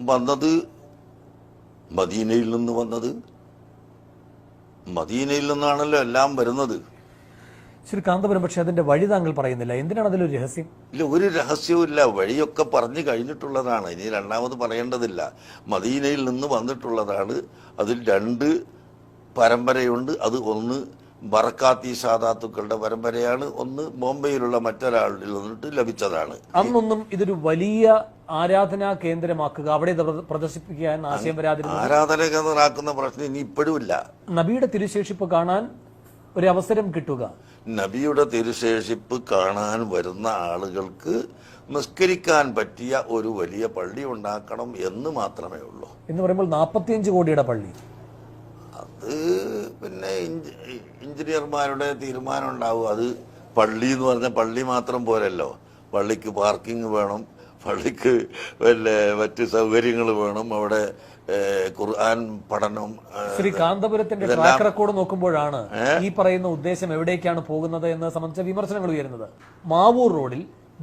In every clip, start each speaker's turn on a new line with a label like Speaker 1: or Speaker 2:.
Speaker 1: വന്നത് മദീനയിൽ നിന്ന് വന്നത്. മദീനയിൽ നിന്നാണല്ലോ എല്ലാം വരുന്നത്.
Speaker 2: ശ്രീ കാന്തപുരം പക്ഷെ അതിന്റെ വഴി താങ്കൾ പറയുന്നില്ല. എന്തിനാണ് അതിലൊരു രഹസ്യം?
Speaker 1: ഇല്ല ഒരു രഹസ്യവും ഇല്ല വഴിയൊക്കെ പറഞ്ഞു കഴിഞ്ഞിട്ടുള്ളതാണ്. ഇനി രണ്ടാമത് പറയേണ്ടതില്ല. മദീനയിൽ നിന്ന് വന്നിട്ടുള്ളതാണ്. അതിൽ രണ്ട് പരമ്പരയുണ്ട്. അത് ഒന്ന് ബറക്കാത്തി സാദാത്തുക്കളുടെ പരമ്പരയാണ്. ഒന്ന് ബോംബെയിലുള്ള മറ്റൊരാളിൽ നിന്നിട്ട് ലഭിച്ചതാണ്.
Speaker 2: അന്നൊന്നും ഇതൊരു വലിയ ആരാധനാ കേന്ദ്രമാക്കുക അവിടെ പ്രദർശിപ്പിക്കുക എന്ന ആശയം വരാതിരുന്നു
Speaker 1: ആരാധനകരാക്കുന്ന പ്രശ്നം ഇനി ഇപ്പോഴും ഇല്ല.
Speaker 2: നബിയുടെ തിരുശേഷിപ്പ് കാണാൻ ഒരു അവസരം കിട്ടുക.
Speaker 1: നബിയുടെ തിരുശേഷിപ്പ് കാണാൻ വരുന്ന ആളുകൾക്ക് നിസ്കരിക്കാൻ പറ്റിയ ഒരു വലിയ പള്ളി ഉണ്ടാക്കണം എന്ന് മാത്രമേ ഉള്ളൂ.
Speaker 2: എന്ന് പറയുമ്പോൾ നാൽപ്പത്തിയഞ്ച് കോടിയുടെ പള്ളി.
Speaker 1: അത് പിന്നെ എഞ്ചിനീയർമാരുടെ തീരുമാനം ഉണ്ടാവും. അത് പള്ളി എന്ന് പറഞ്ഞാൽ പള്ളി മാത്രം പോരല്ലോ. പള്ളിക്ക് പാർക്കിംഗ് വേണം. പള്ളിക്ക് വല്ല മറ്റ് സൗകര്യങ്ങൾ വേണം. അവിടെ ഖുർആൻ പഠനം
Speaker 2: ശ്രീ കാന്തപുരത്തിന്റെ ട്രാക്ക് റെക്കോർഡ് നോക്കുമ്പോഴാണ് ഈ പറയുന്ന ഉദ്ദേശം എവിടേക്കാണ് പോകുന്നത് എന്ന് സംബന്ധിച്ച വിമർശനങ്ങൾ ഉയരുന്നത്. മാവൂർ റോഡിൽ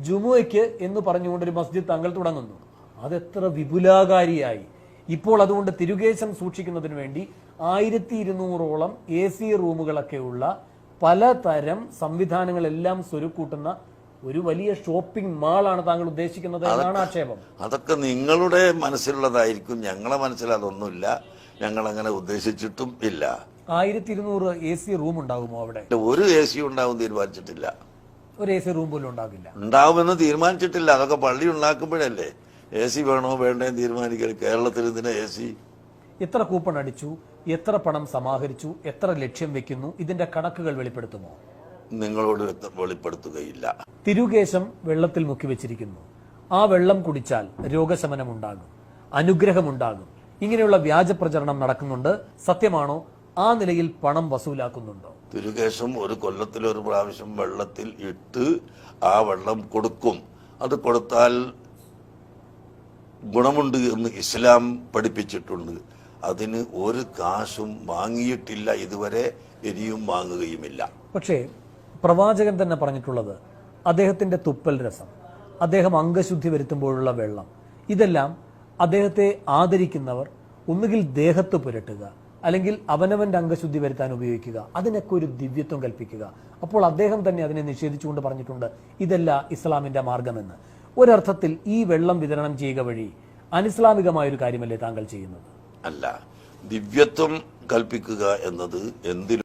Speaker 2: ജുമുയ്ക്ക് എന്ന് പറഞ്ഞുകൊണ്ട് ഒരു മസ്ജിദ് താങ്കൾ തുടങ്ങുന്നു. അതെത്ര വിപുലാകാരിയായി. ഇപ്പോൾ അതുകൊണ്ട് തിരുകേശം സൂക്ഷിക്കുന്നതിന് വേണ്ടി ആയിരത്തി ഇരുന്നൂറോളം എ സി റൂമുകളൊക്കെയുള്ള പലതരം സംവിധാനങ്ങളെല്ലാം സ്വരുക്കൂട്ടുന്ന ഒരു വലിയ ഷോപ്പിംഗ് മാളാണ് താങ്കൾ ഉദ്ദേശിക്കുന്നത് എന്നാണ് ആക്ഷേപം.
Speaker 1: അതൊക്കെ നിങ്ങളുടെ മനസ്സിലുള്ളതായിരിക്കും. ഞങ്ങളെ മനസ്സിൽ അതൊന്നുമില്ല. ഞങ്ങൾ അങ്ങനെ ഉദ്ദേശിച്ചിട്ടും ഇല്ല.
Speaker 2: ആയിരത്തി ഇരുന്നൂറ് എ സി റൂം ഉണ്ടാകുമോ അവിടെ
Speaker 1: ഒരു എ സി ഉണ്ടാവും തീരുമാനിച്ചിട്ടില്ല.
Speaker 2: ഒരു എ സി റൂം പോലും ഉണ്ടാകില്ല.
Speaker 1: ഉണ്ടാവുമെന്ന് തീരുമാനിച്ചിട്ടില്ല. അതൊക്കെ പള്ളി ഉണ്ടാക്കുമ്പോഴല്ലേ? എ സി വേണോ വേണ്ടേ തീരുമാനിക്കൽ കേരളത്തിൽ ഇതിന് എ സി?
Speaker 2: എത്ര കൂപ്പൺ അടിച്ചു? എത്ര പണം സമാഹരിച്ചു? എത്ര ലക്ഷ്യം വെക്കുന്നു? ഇതിന്റെ കണക്കുകൾ വെളിപ്പെടുത്തുമോ?
Speaker 1: നിങ്ങളോട് വെളിപ്പെടുത്തുകയില്ല.
Speaker 2: തിരുകേശം വെള്ളത്തിൽ മുക്കി വെച്ചിരിക്കുന്നു. ആ വെള്ളം കുടിച്ചാൽ രോഗശമനം ഉണ്ടാകും അനുഗ്രഹമുണ്ടാകും. ഇങ്ങനെയുള്ള വ്യാജ പ്രചരണം നടക്കുന്നുണ്ട്. സത്യമാണോ? ആ നിലയിൽ പണം വസൂലാക്കുന്നുണ്ടോ?
Speaker 1: തിരുകേശം ഒരു കൊല്ലത്തിൽ ഒരു പ്രാവശ്യം വെള്ളത്തിൽ ഇട്ട് ആ വെള്ളം കൊടുക്കും. അത് കൊടുത്താൽ ഗുണമുണ്ട് എന്ന് ഇസ്ലാം പഠിപ്പിച്ചിട്ടുണ്ട്. അതിന് ഒരു കാശും വാങ്ങിയിട്ടില്ല ഇതുവരെ ഇനിയും വാങ്ങുകയുമില്ല.
Speaker 2: പക്ഷേ പ്രവാചകൻ തന്നെ പറഞ്ഞിട്ടുള്ളത് അദ്ദേഹത്തിന്റെ തുപ്പൽ രസം അദ്ദേഹം അംഗശുദ്ധി വരുത്തുമ്പോഴുള്ള വെള്ളം ഇതെല്ലാം അദ്ദേഹത്തെ ആദരിക്കുന്നവർ ഒന്നുകിൽ ദേഹത്ത് പുരട്ടുക അല്ലെങ്കിൽ അവനവന്റെ അംഗശുദ്ധി വരുത്താൻ ഉപയോഗിക്കുക അതിനൊക്കെ ഒരു ദിവ്യത്വം കൽപ്പിക്കുക. അപ്പോൾ അദ്ദേഹം തന്നെ അതിനെ നിഷേധിച്ചുകൊണ്ട് പറഞ്ഞിട്ടുണ്ട് ഇതല്ല ഇസ്ലാമിന്റെ മാർഗമെന്ന് ഒരർത്ഥത്തിൽ ഈ വെള്ളം വിതരണം ചെയ്യുക വഴി അനിസ്ലാമികമായ ഒരു കാര്യമല്ലേ താങ്കൾ ചെയ്യുന്നത്?
Speaker 1: അല്ല. ദിവ്യത്വം കൽപ്പിക്കുക എന്നത് എന്തിലും